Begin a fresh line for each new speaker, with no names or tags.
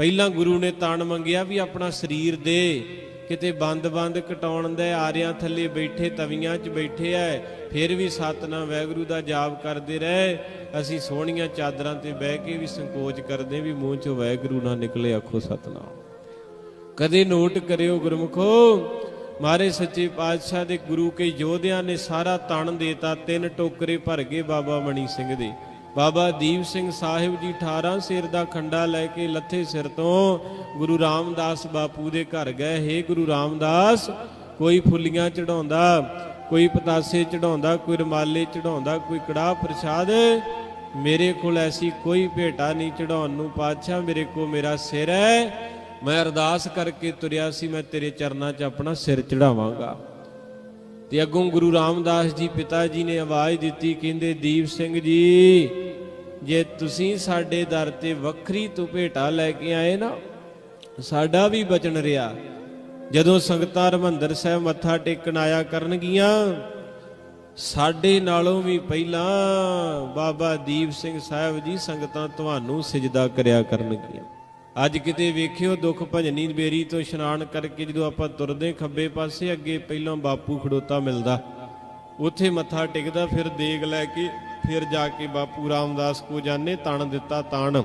ਪਹਿਲਾਂ ਗੁਰੂ ਨੇ ਤਾਣ ਮੰਗਿਆ ਵੀ ਆਪਣਾ ਸਰੀਰ ਦੇ ਕਿਤੇ ਬੰਦ-ਬੰਦ ਕਟਾਉਣ ਦੇ ਆਰਿਆਂ ਥੱਲੇ ਬੈਠੇ, ਤਵੀਆਂ 'ਚ ਬੈਠੇ ਐ, ਫਿਰ ਵੀ ਸਤਨਾਮ ਵੈਗੁਰੂ ਦਾ ਜਾਪ ਕਰਦੇ ਰਹੇ। ਅਸੀਂ ਸੋਹਣੀਆਂ ਚਾਦਰਾਂ ਤੇ ਬਹਿ ਕੇ ਵੀ ਸੰਕੋਚ ਕਰਦੇ ਵੀ ਮੂੰਹ 'ਚੋਂ ਵੈਗੁਰੂ ਨਾ ਨਿਕਲੇ ਆਖੋ ਸਤਨਾਮ। ਕਦੇ ਨੋਟ ਕਰਿਓ ਗੁਰਮਖੋ, ਮਾਰੇ ਸੱਚੇ ਪਾਤਸ਼ਾਹ ਦੇ ਗੁਰੂ ਕੇ ਯੋਧਿਆਂ ਨੇ ਸਾਰਾ ਤਣ ਦੇਤਾ, ਤਿੰਨ ਟੋਕਰੇ ਭਰ ਗਏ ਬਾਬਾ ਮਣੀ ਸਿੰਘ ਦੇ। ਬਾਬਾ ਦੀਪ ਸਿੰਘ ਸਾਹਿਬ ਜੀ 18 ਸਿਰ ਦਾ ਖੰਡਾ ਲੈ ਕੇ ਲੱਥੇ ਸਿਰ ਤੋਂ ਗੁਰੂ ਰਾਮਦਾਸ ਬਾਪੂ ਦੇ ਘਰ ਗਏ। ਹੇ ਗੁਰੂ ਰਾਮਦਾਸ, ਕੋਈ ਫੁੱਲੀਆਂ ਚੜਾਉਂਦਾ ਕੋਈ ਪਤਾਸੇ ਚੜਾਉਂਦਾ ਕੋਈ ਰਮਾਲੇ ਚੜਾਉਂਦਾ ਕੋਈ ਕੜਾਹ ਪ੍ਰਸ਼ਾਦ, ਮੇਰੇ ਕੋਲ ਐਸੀ ਕੋਈ ਭੇਟਾ ਨਹੀਂ ਚੜਾਉਣ ਨੂੰ ਪਾਤਸ਼ਾਹ, ਮੇਰੇ ਕੋ ਮੇਰਾ ਸਿਰ ਹੈ। ਮੈਂ ਅਰਦਾਸ ਕਰਕੇ ਤੁਰਿਆ ਸੀ, ਮੈਂ ਤੇਰੇ ਚਰਨਾਂ 'ਚ ਆਪਣਾ ਸਿਰ ਚੜਾਵਾਂਗਾ ਤੇ ਅੱਗੋਂ ਗੁਰੂ ਰਾਮਦਾਸ ਜੀ ਪਿਤਾ ਜੀ ਨੇ ਆਵਾਜ਼ ਦਿੱਤੀ, ਕਹਿੰਦੇ, ਦੀਪ ਸਿੰਘ ਜੀ, ਜੇ ਤੁਸੀਂ ਸਾਡੇ ਦਰ ਤੇ ਵੱਖਰੀ ਤੁਪੇਟਾ ਲੈ ਕੇ ਆਏ ਨਾ, ਸਾਡਾ ਵੀ ਬਚਨ ਰਿਹਾ। ਜਦੋਂ ਸੰਗਤਾਂ ਹਰਿਮੰਦਰ ਸਾਹਿਬ ਮੱਥਾ ਟੇਕਣ ਆਇਆ ਕਰਨਗੀਆਂ, ਸਾਡੇ ਨਾਲੋਂ ਵੀ ਪਹਿਲਾਂ ਬਾਬਾ ਦੀਪ ਸਿੰਘ ਸਾਹਿਬ ਜੀ ਸੰਗਤਾਂ ਤੁਹਾਨੂੰ ਸਜਦਾ ਕਰਿਆ ਕਰਨਗੀਆਂ। ਅੱਜ ਕਿਤੇ ਵੇਖਿਓ ਦੁੱਖ ਭਜਨੀ ਬੇਰੀ ਤੋਂ ਇਸ਼ਨਾਨ ਕਰਕੇ ਜਦੋਂ ਆਪਾਂ ਤੁਰਦੇ ਖੱਬੇ ਪਾਸੇ, ਅੱਗੇ ਪਹਿਲਾਂ ਬਾਪੂ ਖੜੋਤਾ ਮਿਲਦਾ। ਉੱਥੇ ਮੱਥਾ ਟਿਕਦਾ, ਫਿਰ ਦੇਗ ਲੈ ਕੇ, ਫਿਰ ਜਾ ਕੇ ਬਾਪੂ ਰਾਮਦਾਸ ਕੋ ਜਾਣੇ ਤਣ ਦਿੱਤਾ ਤਣ।